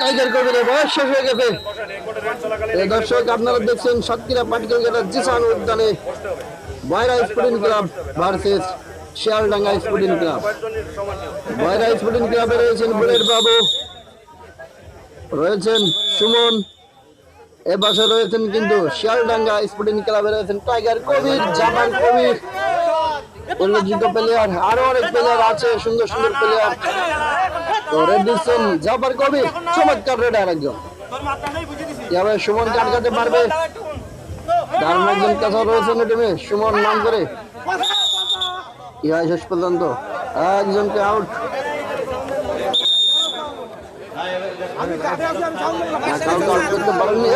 Tiger হয়ে গেছে। দর্শক, আপনারা দেখছেন ক্লাব শিয়ালডাঙ্গা ক্লাব। রয়েছেন বুলেট বাবু, রয়েছেন সুমন, এ পাশে রয়েছেন কিন্তু শিয়ালডাঙ্গা স্পোর্টিং ক্লাবে রয়েছেন টাইগার কবির জামান কবির উল্লেখিত প্লেয়ার আরও অনেক প্লেয়ার আছে, সুন্দর সুন্দর প্লেয়ার তো রেড দিচ্ছেন সুমন কাটকাতে পারবে দারুণ একজন কাছা রয়েছেন টিমে। সুমন নাম করে। কি হয় শেষ পর্যন্ত। একজনকে আউট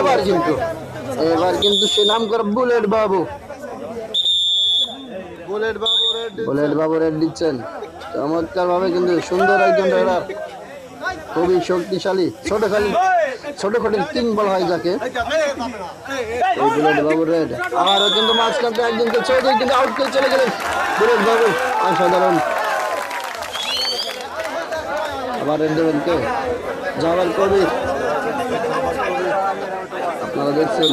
এবার কিন্তু। এবার কিন্তু সে নাম করে বুলেট বাবু। বুলেট বাবু বুলেট বাবু রেড দিচ্ছেন। চমৎকার ভাবে কিন্তু সুন্দর একজন রাইডার খুবই শক্তিশালী, ছোট খালি, ছোট খাটির কিং বলা হয় যাকে। এই কিন্তু মাঝখানটা একজনকে চৌধুরী কিন্তু আউট করে চলে গেলেন বুলেট বাবু, অসাধারণ। আবার দেবেন কে? জামাল কবির। আপনারা দেখছেন।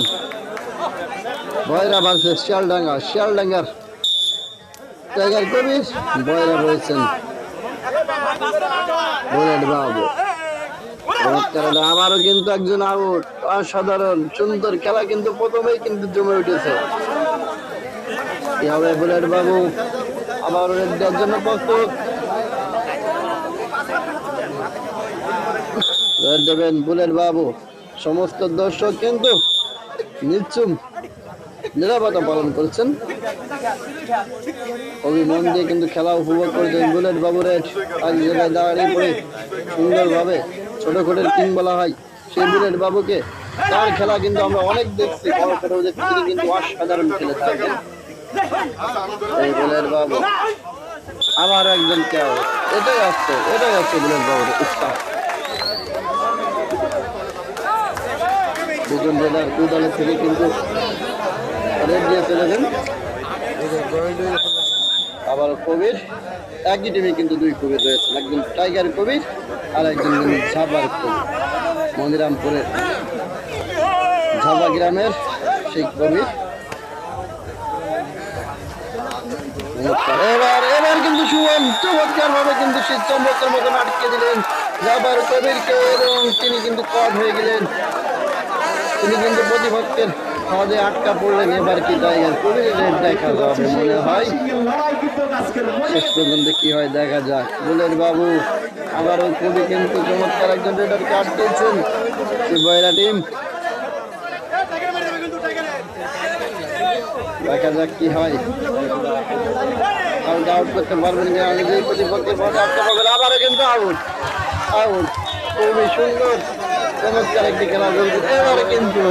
বয়রা ভার্সেস শিয়ালডাঙ্গা, শিয়ালডাঙ্গার টাইগার কবির বাবু চমৎকার আবারও কিন্তু একজন আউট, অসাধারণ, সুন্দর খেলা কিন্তু প্রথমেই কিন্তু জমে উঠেছে। বুলেট বাবু, আবার দেওয়ার জন্য প্রস্তুত। দেবেন বুলেট বাবু, সমস্ত দর্শক কিন্তু নিচ্ছুম নিরাপত্তা পালন করছেন। দিয়ে কিন্তু খেলা উপভোগ করছেন বুলেট বাবু রেড আজ জায়গায় দাঁড়িয়ে পড়ে সুন্দরভাবে ছোট খোটের কিং বলা হয়। সেই বুলেট বাবুকে তার খেলা কিন্তু আমরা অনেক দেখছি। বড় কিন্তু অসাধারণ খেলে থাকেন এই বুলেট বাবু আবার একজন কেউ। এটাই আসছে এটাই আসছে বুলেট বাবুর উৎসাহ দুজন রেডার দুই দলের থেকে কিন্তু রেড দিয়ে চলেছেন। আবার কবির। একই টিমে কিন্তু দুই কবির রয়েছেন। একজন টাইগার কবির আর একজন ঝাপার কবির। মন্দিরামপুরের ঝাপা গ্রামের সেই কবির। এবার এবার কিন্তু সুমন চমৎকার ভাবে কিন্তু সে চমৎকার মতন আটকে দিলেন ঝাপার কবিরকে এবং তিনি কিন্তু কট হয়ে গেলেন। তিনি কিন্তু প্রতিপক্ষের ফাঁদে আটকা পড়লেন, এবার কি দেখা যাবে মনে হয়। কি হয় দেখা যাক। বুলের বাবু, আবারও কবি কিন্তু চমৎকার একজন রেডার কাট দিয়েছেন বয়রা টিম। দেখা যাক কি হয়। আউট আউট করতে পারবেন আমি যেই প্রতিপক্ষের ফাঁদে আটকা আবারও কিন্তু আউট। আউট। খুবই সুন্দর, চমৎকার একটি খেলা চলছে এবারে কিন্তু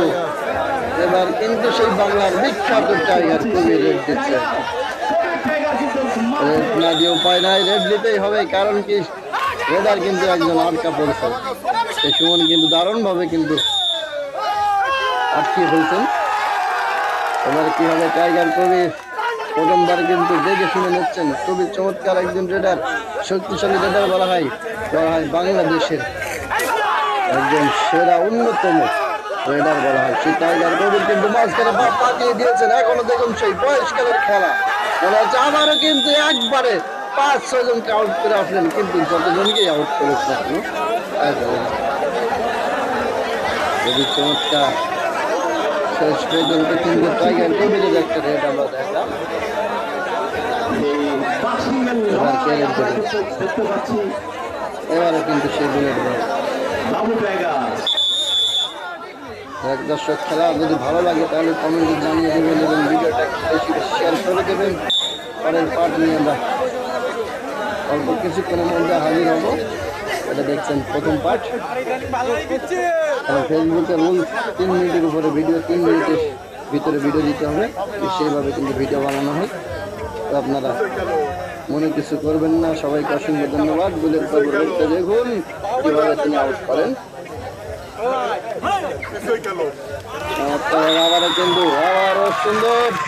এবার কিন্তু সেই বাংলার বিখ্যাত টাইগার খুবই রেড দিচ্ছে। রেড না দিয়ে উপায় নাই, রেড দিতেই হবে, কারণ কি রেডার কিন্তু একজন আটকা পড়ছে সেই সুমন কিন্তু দারুণভাবে কিন্তু আটকিয়ে ফেলছেন। এবার কি হবে টাইগার কবির প্রথমবার কিন্তু দেখে শুনে নিচ্ছেন। খুবই চমৎকার একজন রেডার, শক্তিশালী রেডার বলা হয়। বলা হয় বাংলাদেশের একজন সেরা অন্যতম রেডার বলা হয়। সেই টাইগার কবির কিন্তু মাঝখানে পা পাঠিয়ে দিয়েছেন। এখনও দেখুন সেই বয়সকালের খেলা। মনে হচ্ছে আবারও কিন্তু একবারে পাঁচ, ছয় জনকে আউট করে আসলেন কিন্তু যতজনকেই আউট করেছে এখনও। খুবই চমৎকার। শেষ পর্যন্ত কিন্তু টাইগার কবিরের একটা রেড আমরা দেখলাম। এবার কে রেড দেবে? এবারে কিন্তু সেই বুলেট এক দর্শক খেলা, যদি ভালো লাগে তাহলে কমেন্টে জানিয়ে দেবেন এবং ভিডিওটা বেশি শেয়ার করে দেবেন। পরের পার্ট নিয়ে আমরা অল্প কিছুক্ষণের মধ্যে হাজির হব। এটা দেখছেন প্রথম পার্ট ফেসবুকে রুল তিন মিনিটের উপরে ভিডিও তিন মিনিটের ভিতরে ভিডিও দিতে হবে। সেইভাবে কিন্তু ভিডিও বানানো হয়। তো আপনারা মনে কিছু করবেন না। সবাইকে অসংখ্য ধন্যবাদ। বুলের দেখুন। কীভাবে তিনি আউট করেন। আবারও কিন্তু আবারও সুন্দর।